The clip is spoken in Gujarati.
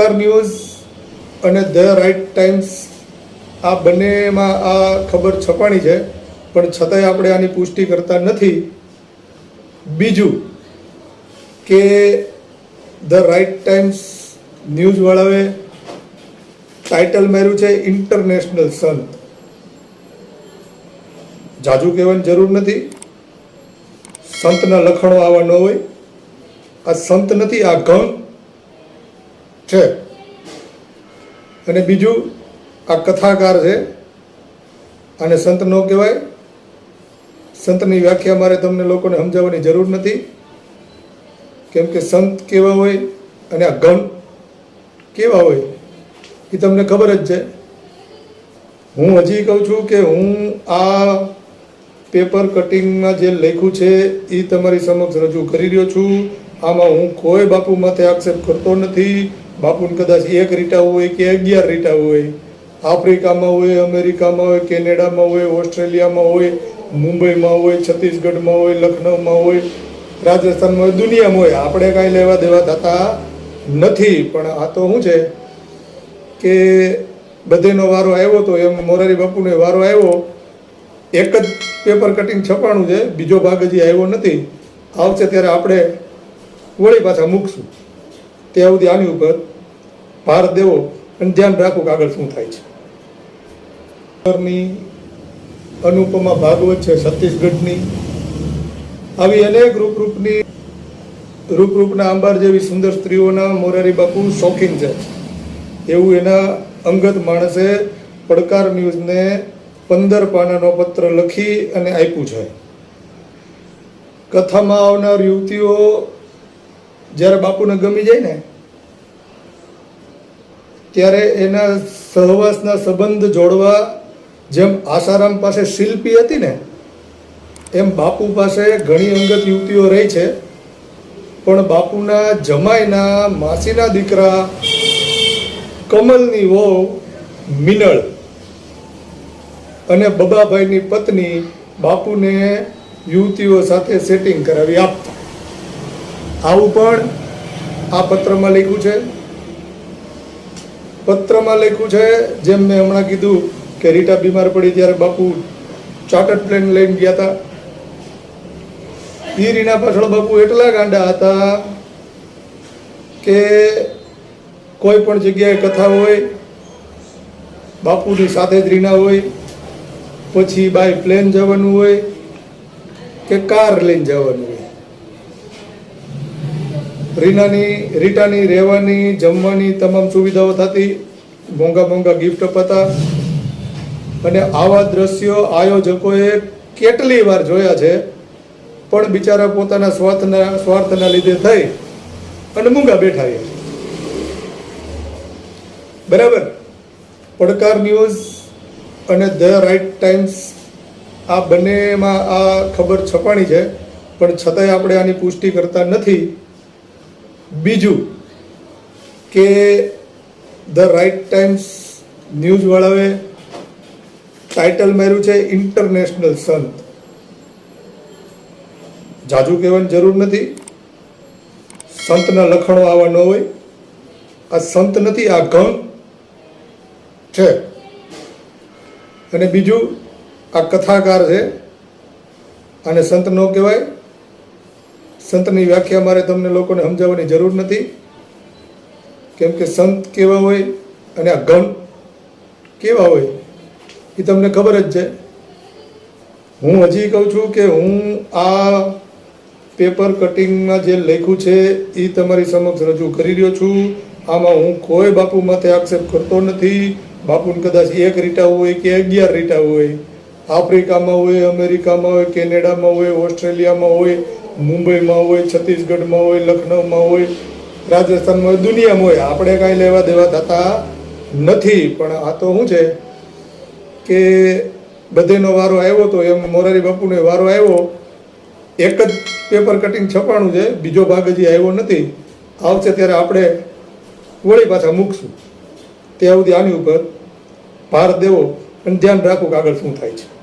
પડકાર ન્યૂઝ અને ધ રાઇટ ટાઈમ્સ આ બંનેમાં આ ખબર છપાણી છે. પણ છતાંય આપણે આની પુષ્ટિ કરતા નથી. બીજું કે ધ રાઇટ ટાઈમ્સ ન્યૂઝવાળાએ ટાઇટલ માર્યું છે ઇન્ટરનેશનલ સંત જાજુ કહેવાની જરૂર નથી. સંતના લખણો આવા ન હોય. આ સંત નથી, આ ગણ છે. અને બીજું આ કથાકાર છે. અને સંત ન કહેવાય. સંતની વ્યાખ્યા મારે તમને લોકોને સમજાવવાની જરૂર નથી. કેમ કે સંત કેવા હોય અને આ ગણ કેવા હોય એ તમને ખબર જ છે. હું હજી કહું છું કે હું આ પેપર કટિંગમાં જે લખ્યું છે એ તમારી સમક્ષ રજૂ કરી રહ્યો છું. આમાં હું કોઈ બાપુ માથે આક્ષેપ કરતો નથી. બાપુને કદાચ એક રીટા હોય કે અગિયાર રીટા હોય. આફ્રિકામાં હોય, અમેરિકામાં હોય, કેનેડામાં હોય, ઓસ્ટ્રેલિયામાં હોય, મુંબઈમાં હોય, છત્તીસગઢમાં હોય લખનૌમાં હોય, રાજસ્થાનમાં હોય, દુનિયામાં હોય. આપણે કાંઈ લેવા દેવા થતા નથી. પણ આ તો શું છે કે બધેનો વારો આવ્યો તો એમ મોરારી બાપુનો વારો આવ્યો. એક જ પેપર કટિંગ છપાણું છે. બીજો ભાગ હજી આવ્યો નથી. આવશે ત્યારે આપણે વળી પાછા મૂકશું. ત્યાં સુધી આની ઉપર ભાર દેવો અને ધ્યાન રાખવું કે આગળ શું થાય છે. અનુપમા ભાગવત છે, છત્તીસગઢની. આવી અનેક રૂપરૂપની, રૂપરૂપના આંબાર જેવી સુંદર સ્ત્રીઓના મોરારી બાપુ શોખીન છે. એવું એના અંગત માણસે પડકાર ન્યૂઝને પંદર પાનાનો પત્ર લખી અને આપ્યું છે. કથામાં આવનાર યુવતીઓ જ્યારે બાપુને ગમી જાય ને, ત્યારે એના સહવાસના સંબંધ જોડવા જેમ આસારામ પાસે શિલ્પી હતી ને, એમ બાપુ પાસે ઘણી અંગત યુવતીઓ રહી છે. પણ બાપુના જમાઈના માસીના દીકરા કમલની વહુ મિનળ અને બબાભાઈની પત્ની બાપુને યુવતીઓ સાથે સેટિંગ કરાવી. આપતા આવું પણ આ પત્રમાં લખ્યું છે. પત્રમાં લખ્યું છે, જેમ મેં હમણાં કીધું કે રીટા બીમાર પડી ત્યારે બાપુ ચાર્ટર્ડ પ્લેન લઈને ગયા હતા. એ રીના પાછળ બાપુ એટલા ગાંડા હતા કે કોઈ પણ જગ્યાએ કથા હોય, બાપુની સાથે જ રીના હોય, પછી બાય પ્લેન જવાનું હોય કે કાર લઈને જવાનું હોય. રીનાની, રીટાની, રહેવાની, જમવાની તમામ સુવિધાઓ થતી. મોંઘા મોંઘા ગિફ્ટ અપાતા. અને આવા દ્રશ્યો આયોજકોએ કેટલી વાર જોયા છે, પણ બિચારા પોતાના સ્વાર્થના સ્વાર્થના લીધે થઈ અને મૂંગા બેઠા રહ્યા બરાબર? પડકાર ન્યૂઝ અને ધ રાઇટ ટાઈમ્સ, આ બંનેમાં આ ખબર છપાણી છે, પણ છતાંય આપણે આની પુષ્ટિ કરતા નથી. બીજું કે ધ રાઇટ ટાઈમ્સ ન્યૂઝવાળાએ ટાઇટલ માર્યું છે ઇન્ટરનેશનલ સંત જાજુ કહેવાની જરૂર નથી. સંતના લખણો આવા ન હોય. આ સંત નથી, આ ઘન છે. અને બીજું, આ કથાકાર છે. અને સંત ન કહેવાય. સંતની વ્યાખ્યા મારે તમને લોકોને સમજાવવાની જરૂર નથી. કેમ કે સંત કેવા હોય અને આ ગણ કેવા હોય, એ તમને ખબર જ છે. હું હજી કહું છું કે હું આ પેપર કટિંગમાં જે લખ્યું છે, એ તમારી સમક્ષ રજૂ કરી રહ્યો છું. આમાં હું કોઈ બાપુ માથે આક્ષેપ કરતો નથી. બાપુને કદાચ એક રીટા હોય કે અગિયાર રીટા હોય. આફ્રિકામાં હોય, અમેરિકામાં હોય, કેનેડામાં હોય, ઓસ્ટ્રેલિયામાં હોય મુંબઈમાં હોય, છત્તીસગઢમાં હોય લખનૌમાં હોય, રાજસ્થાનમાં હોય, દુનિયામાં હોય. આપણે કાંઈ લેવા દેવા થતા નથી. પણ આ તો શું છે કે બધેનો વારો આવ્યો તો એમ મોરારી બાપુનો વારો આવ્યો. એક જ પેપર કટિંગ છપાણું છે. બીજો ભાગ હજી આવ્યો નથી. આવશે ત્યારે આપણે વળી પાછા મૂકશું. ત્યાં સુધી આની ઉપર ભાર દેવો અને ધ્યાન રાખવું કે આગળ શું થાય છે.